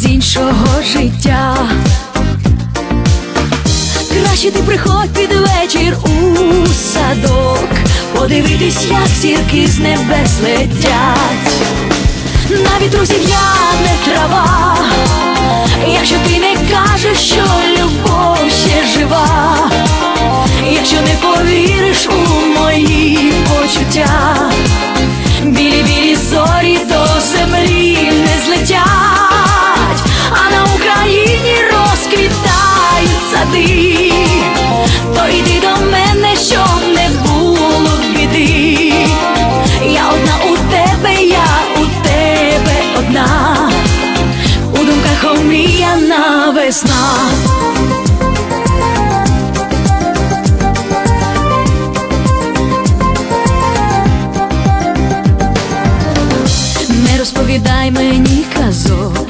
з іншого життя. Краще ти приходь під вечір у садок, подивитись, як зірки з небес летять. На вітру зів'яне трава, якщо ти не кажеш, що любов ще жива, якщо не повіриш у мої почуття. Думках омріяна весна. Не розповідай мені казок,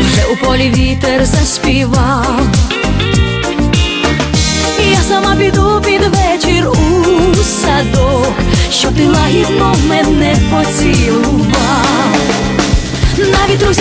вже у полі вітер заспівав. Я сама піду під вечір у садок, щоб ти лагідно мене Вітру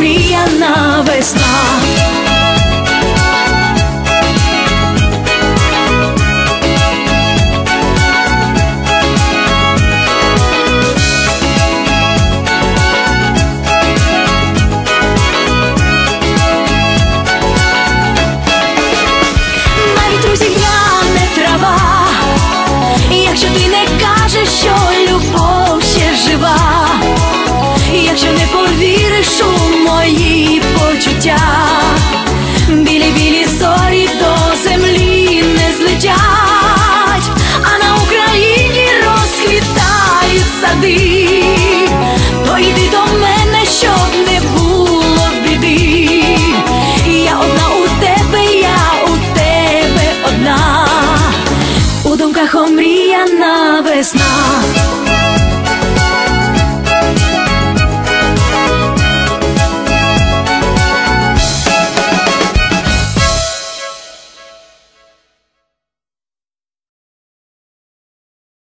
думках омріяна весна. It's not.